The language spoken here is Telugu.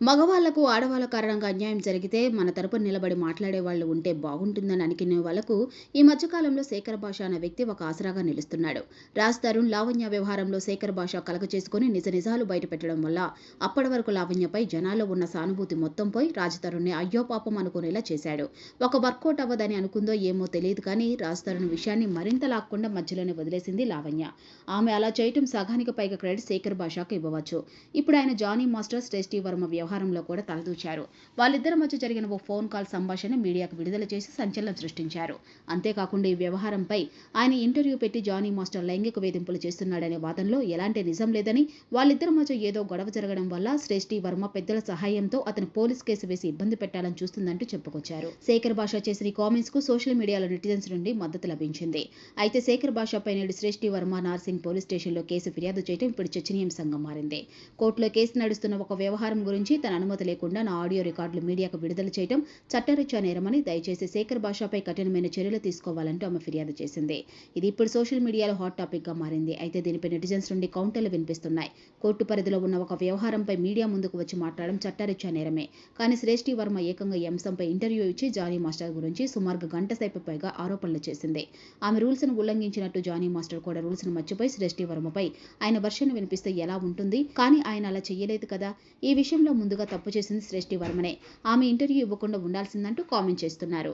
మగవాళ్ళకు ఆడవాళ్ళ కారణంగా అన్యాయం జరిగితే మన తరపున నిలబడి మాట్లాడే వాళ్ళు ఉంటే బాగుంటుందని అనుకునే వాళ్ళకు ఈ మధ్యకాలంలో శేఖర్ భాష అనే వ్యక్తి ఒక ఆసరాగా నిలుస్తున్నాడు. రాజ్ తరుణ్ లావణ్య వ్యవహారంలో శేఖర్ భాష కలగ చేసుకుని నిజ నిజాలు బయటపెట్టడం వల్ల అప్పటి వరకు లావణ్యపై జనాల్లో ఉన్న సానుభూతి మొత్తం పోయి రాజ్ తరుణ్ని అయ్యో పాపం అనుకునేలా చేశాడు. ఒక వర్కౌట్ అవ్వదని అనుకుందో ఏమో తెలియదు కానీ రాజ్ తరుణ్ విషయాన్ని మరింత లాక్కుండా మధ్యలోనే వదిలేసింది లావణ్య. ఆమె అలా చేయటం సగానికి పైగా క్రెడిట్ శేఖర్ భాషకు ఇవ్వవచ్చు. ఇప్పుడు ఆయన జానీ మాస్టర్ శ్రేష్ఠి వర్మ వ్యవహారంలో కూడా తలదూచారు. వాళ్ళిద్దరి మధ్య జరిగిన ఓ ఫోన్ కాల్ సంభాషణ మీడియాకు విడుదల చేసి సంచలనం సృష్టించారు. అంతేకాకుండా ఈ వ్యవహారంపై ఆయన ఇంటర్వ్యూ పెట్టి జానీ మాస్టర్ లైంగిక వేధింపులు చేస్తున్నాడనే వాదనలో ఎలాంటి నిజం లేదని వాళ్ళిద్దరి మధ్య ఏదో గొడవ జరగడం వల్ల శ్రేష్ఠి వర్మ పెద్దల సహాయంతో అతను పోలీస్ కేసు వేసి ఇబ్బంది పెట్టాలని చూస్తుందంటూ చెప్పుకొచ్చారు. శేఖర్ భాష చేసిన ఈ కామెంట్స్కు సోషల్ మీడియాలో నెటిజన్స్ నుండి మద్దతు లభించింది. అయితే శేఖర్ భాషపై నేడు శ్రేష్ఠి వర్మ నార్సింగ్ పోలీస్ స్టేషన్లో కేసు ఫిర్యాదు చేయడం ఇప్పుడు చర్చనీయాంశంగా మారింది. కోర్టులో కేసు నడుస్తున్న ఒక వ్యవహారం గురించి తన అనుమతి లేకుండా నా ఆడియో రికార్డులు మీడియాకు విడుదల చేయడం చట్టరీత్యా నేరమని దయచేసి శేఖర్ భాషపై కఠినమైన చర్యలు తీసుకోవాలంటూ ఆమె ఫిర్యాదు చేసింది. ఇది ఇప్పుడు సోషల్ మీడియాలో హాట్ టాపిక్గా మారింది. అయితే దీనిపై నెటిజన్స్ నుండి కౌంటర్లు వినిపిస్తున్నాయి. కోర్టు పరిధిలో ఉన్న ఒక వ్యవహారంపై మీడియా ముందుకు వచ్చి మాట్లాడడం చట్టరీత్యా నేరమే. కానీ శ్రేష్ఠి వర్మ ఏకంగా ఈ అంశంపై ఇంటర్వ్యూ ఇచ్చి జానీ మాస్టర్ గురించి సుమారుగా గంట సేపు పైగా ఆరోపణలు చేసింది. ఆమె రూల్స్ను ఉల్లంఘించినట్టు జానీ మాస్టర్ కూడా రూల్స్ను మర్చిపోయి శ్రేష్ఠి వర్మపై ఆయన వర్షన్ వినిపిస్తే ఎలా ఉంటుంది? కానీ ఆయన అలా చేయలేదు కదా? ఈ విషయంలో ముందుగా తప్పు చేసింది శ్రేష్ఠి వర్మనే. ఆమె ఇంటర్వ్యూ ఇవ్వకుండా ఉండాల్సిందంటూ కామెంట్ చేస్తున్నారు.